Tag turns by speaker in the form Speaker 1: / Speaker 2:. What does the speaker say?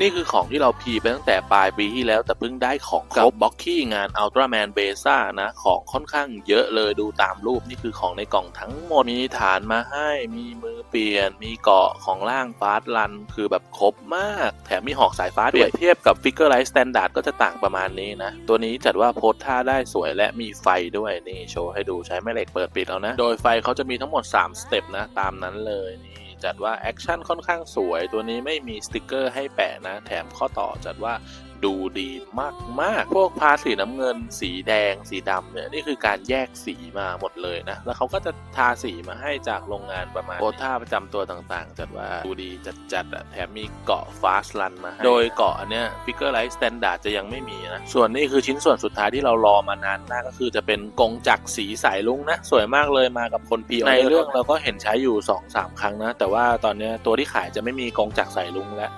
Speaker 1: นี่คือของที่เราพีไปตั้งแต่ปลายปีที่แล้ว แต่เพิ่งได้ของกับบล็อกกี้งาน Ultraman b e s a นะของค่อนข้างเยอะเลยดูตามรูปนี่คือของในกล่องทั้งหมด มีฐานมาให้ มีมือเปลี่ยน มีเกาะของล่างฟาสลัน คือแบบครบมาก แถมมีหอกสายฟ้าด้วยเทียบกับฟิกเกอร์ไลท์สแตนดาร์ดก็จะต่างประมาณนี้นะ ตัวนี้จัดว่าโพสท่าได้สวยและมีไฟด้วยนี่โชว์ให้ดูใช้แม่เหล็กเปิดปิดแล้วนะ โดยไฟเขาจะมีทั้งหมด 3 สเต็ปนะตามนั้นเลยนี่ จัดว่าแอคชั่นค่อนข้างสวย ตัวนี้ไม่มีสติกเกอร์ให้แปะนะ แถมข้อต่อจัดว่าดูดีมากมาก ๆ พวกพาร์ทสีน้ำเงิน สีแดง สีดำเนี่ยนี่คือการแยกสีมาหมดเลยนะ แล้วเขาก็จะทาสีมาให้จากโรงงานประมาณโพท่าประจำตัวต่างๆ จัดว่าดูดีจัดๆอะแถมมีเกาะฟาสลันมาให้โดยเกาะอันเนี้ยฟิกเกอร์ไลท์สแตนดาร์ดจะยังไม่มีนะ ส่วนนี้คือชิ้นส่วนสุดท้ายที่เรารอมานานมากก็คือจะเป็นกงจักรสีสายลุงนะ สวยมากเลยมากับคนพีในเรื่องเราก็เห็นใช้อยู่2อสามครั้งนะ แต่ว่าตอนเนี้ยตัวที่ขายจะไม่มีกงจักรสายลุงแล้ว